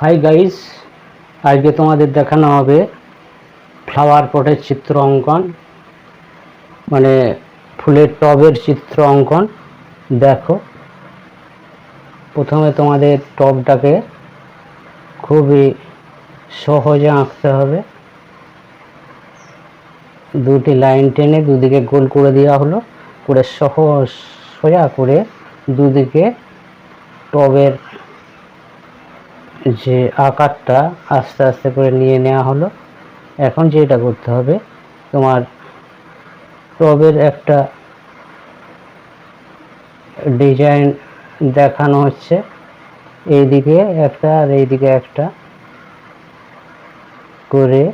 Hi guys আজকে তোমাদের দেখানো হবে ফ্লাওয়ার পটের চিত্র অঙ্কন মানে ফুলের টবের চিত্র অঙ্কন। দেখো, প্রথমে তোমাদের টবটাকে খুবই সহজে আঁকতে হবে। দুটি লাইন টেনে দুদিকে গোল করে দেওয়া হলো, করে সহজ সোজা করে দুদিকে টবের যে আকারটা আস্তে আস্তে করে নিয়ে নেওয়া হলো। এখন যেটা করতে হবে, তোমার টবের একটা ডিজাইন দেখানো হচ্ছে। এইদিকে একটা আর এইদিকে একটা করে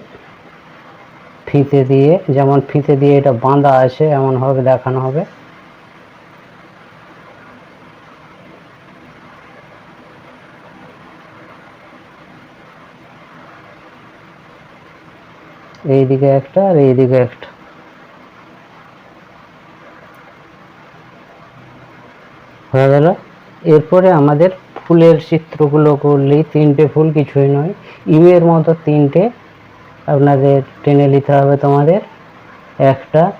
ফিতে দিয়ে, যেমন ফিতে দিয়ে এটা বাঁধা আছে, এমনভাবে দেখানো হবে। এইদিকে একটা আর এইদিকে একটা। হয়ে গেল। এরপরে আমাদের ফুলের চিত্রগুলো করলেই তিনটে ফুল, কিছুই নয়। ইউয়ের মতো তিনটে। আপনাদের টেনে নিতে হবে তোমাদের। একটা,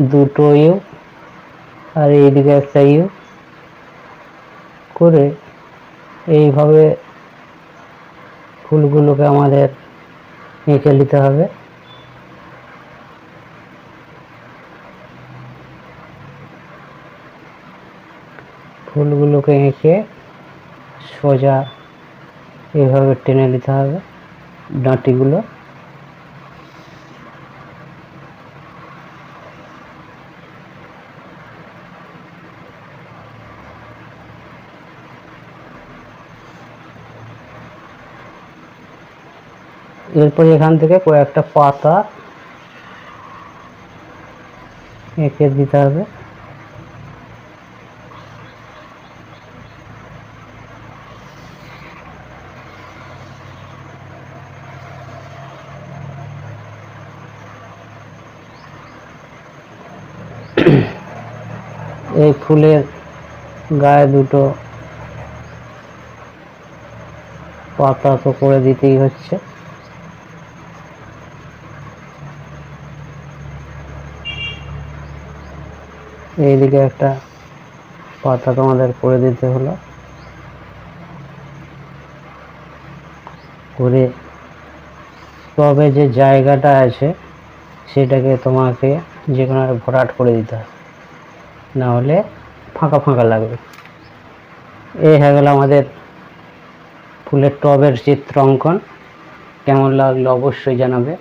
দুটো ইউ, আর এইদিকে একটা ইউ। করে এইভাবে ফুলগুলোকে আমাদের এঁকে নিতে হবে। ফুলগুলোকে এঁকে সোজা এভাবে টেনে নিতে হবে ডাঁটিগুলো। এরপর এখান থেকে কয়েকটা পাতা এঁকে দিতে হবে। এই ফুলের গায়ে দুটো পাতা তো করে দিতেই হচ্ছে। এইদিকে একটা পাতা তোমাদের করে দিতে হলো। করে তবে যে জায়গাটা আছে, সেটাকে তোমাকে যে কোনো ভরাট করে দিতে হবে। না হলে ফাঁকা ফাঁকা লাগবে। এই হয়ে গেল আমাদের ফুলের টবের চিত্র অঙ্কন কেমন লাগল অবশ্যই জানাবে।